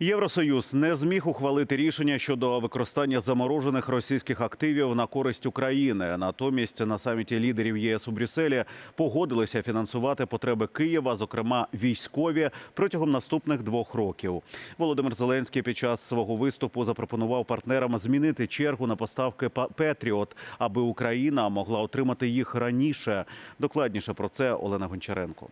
Євросоюз не зміг ухвалити рішення щодо використання заморожених російських активів на користь України. Натомість на саміті лідерів ЄС у Брюсселі погодилися фінансувати потреби Києва, зокрема військові, протягом наступних двох років. Володимир Зеленський під час свого виступу запропонував партнерам змінити чергу на поставки «Па- Петріот, аби Україна могла отримати їх раніше. Докладніше про це Олена Гончаренко.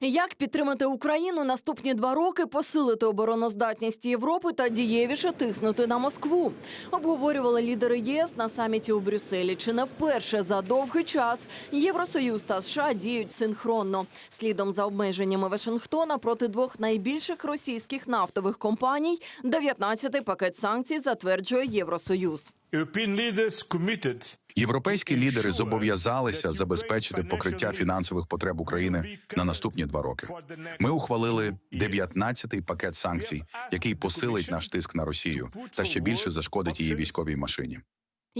Як підтримати Україну наступні два роки, посилити обороноздатність Європи та дієвіше тиснути на Москву? Обговорювали лідери ЄС на саміті у Брюсселі. Чи не вперше за довгий час Євросоюз та США діють синхронно? Слідом за обмеженнями Вашингтона проти двох найбільших російських нафтових компаній 19-й пакет санкцій затверджує Євросоюз. Європейські лідери зобов'язалися забезпечити покриття фінансових потреб України на наступні два роки. Ми ухвалили 19-й пакет санкцій, який посилить наш тиск на Росію та ще більше зашкодить її військовій машині.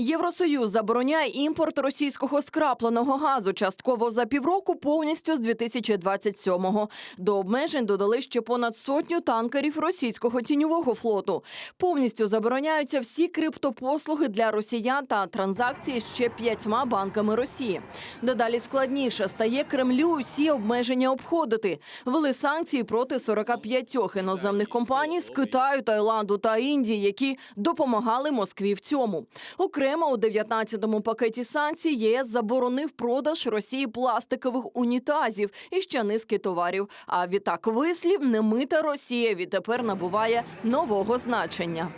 Євросоюз забороняє імпорт російського скрапленого газу частково за півроку, повністю з 2027-го. До обмежень додали ще понад сотню танкерів російського тіньового флоту. Повністю забороняються всі криптопослуги для росіян та транзакції ще п'ятьма банками Росії. Дедалі складніше стає Кремлю усі обмеження обходити. Вели санкції проти 45 іноземних компаній з Китаю, Таїланду та Індії, які допомагали Москві в цьому. Окремо у 19-му пакеті санкцій ЄС заборонив продаж Росії пластикових унітазів і ще низки товарів. А відтак вислів немита Росія відтепер набуває нового значення.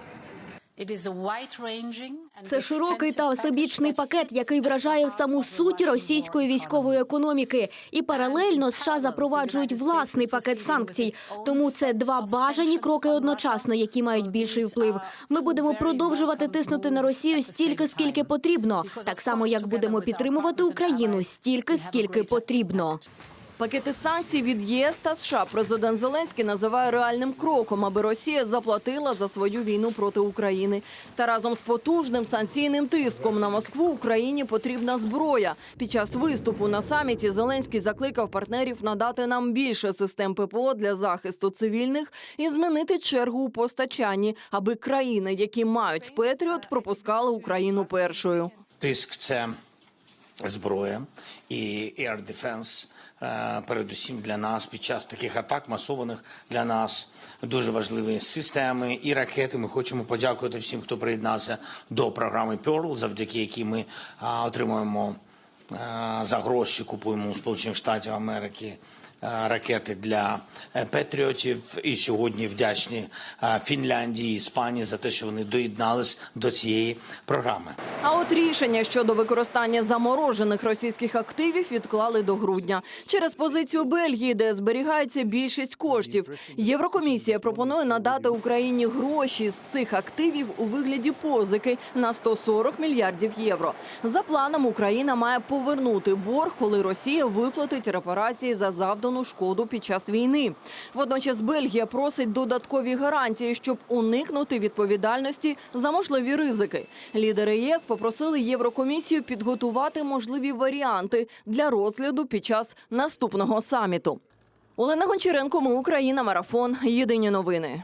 Це широкий та всебічний пакет, який вражає саму суть російської військової економіки, і паралельно США запроваджують власний пакет санкцій. Тому це два бажані кроки одночасно, які мають більший вплив. Ми будемо продовжувати тиснути на Росію стільки, скільки потрібно, так само як будемо підтримувати Україну стільки, скільки потрібно. Пакети санкцій від ЄС та США президент Зеленський називає реальним кроком, аби Росія заплатила за свою війну проти України. Та разом з потужним санкційним тиском на Москву Україні потрібна зброя. Під час виступу на саміті Зеленський закликав партнерів надати нам більше систем ППО для захисту цивільних і змінити чергу у постачанні, аби країни, які мають Петріот, пропускали Україну першою. Тиск це зброя і air defense, е, передусім для нас під час таких атак масованих для нас дуже важливі системи і ракети. Ми хочемо подякувати всім, хто приєднався до програми Pearl, завдяки якій ми отримуємо за гроші, купуємо у Сполучених Штатів Америки. Е, Ракети для е, патріотів і сьогодні вдячні е, Фінляндії і Іспанії за те, що вони доєднались до цієї програми. А от рішення щодо використання заморожених російських активів відклали до грудня через позицію Бельгії, де зберігається більшість коштів. Єврокомісія пропонує надати Україні гроші з цих активів у вигляді позики на 140 мільярдів євро. За планом Україна має повернути борг, коли Росія виплатить репарації за завдану шкоду під час війни. Водночас Бельгія просить додаткові гарантії, щоб уникнути відповідальності за можливі ризики. Лідери ЄС попросили Єврокомісію підготувати можливі варіанти для розгляду під час наступного саміту. Олена Гончаренко, ми Україна, марафон. Єдині новини.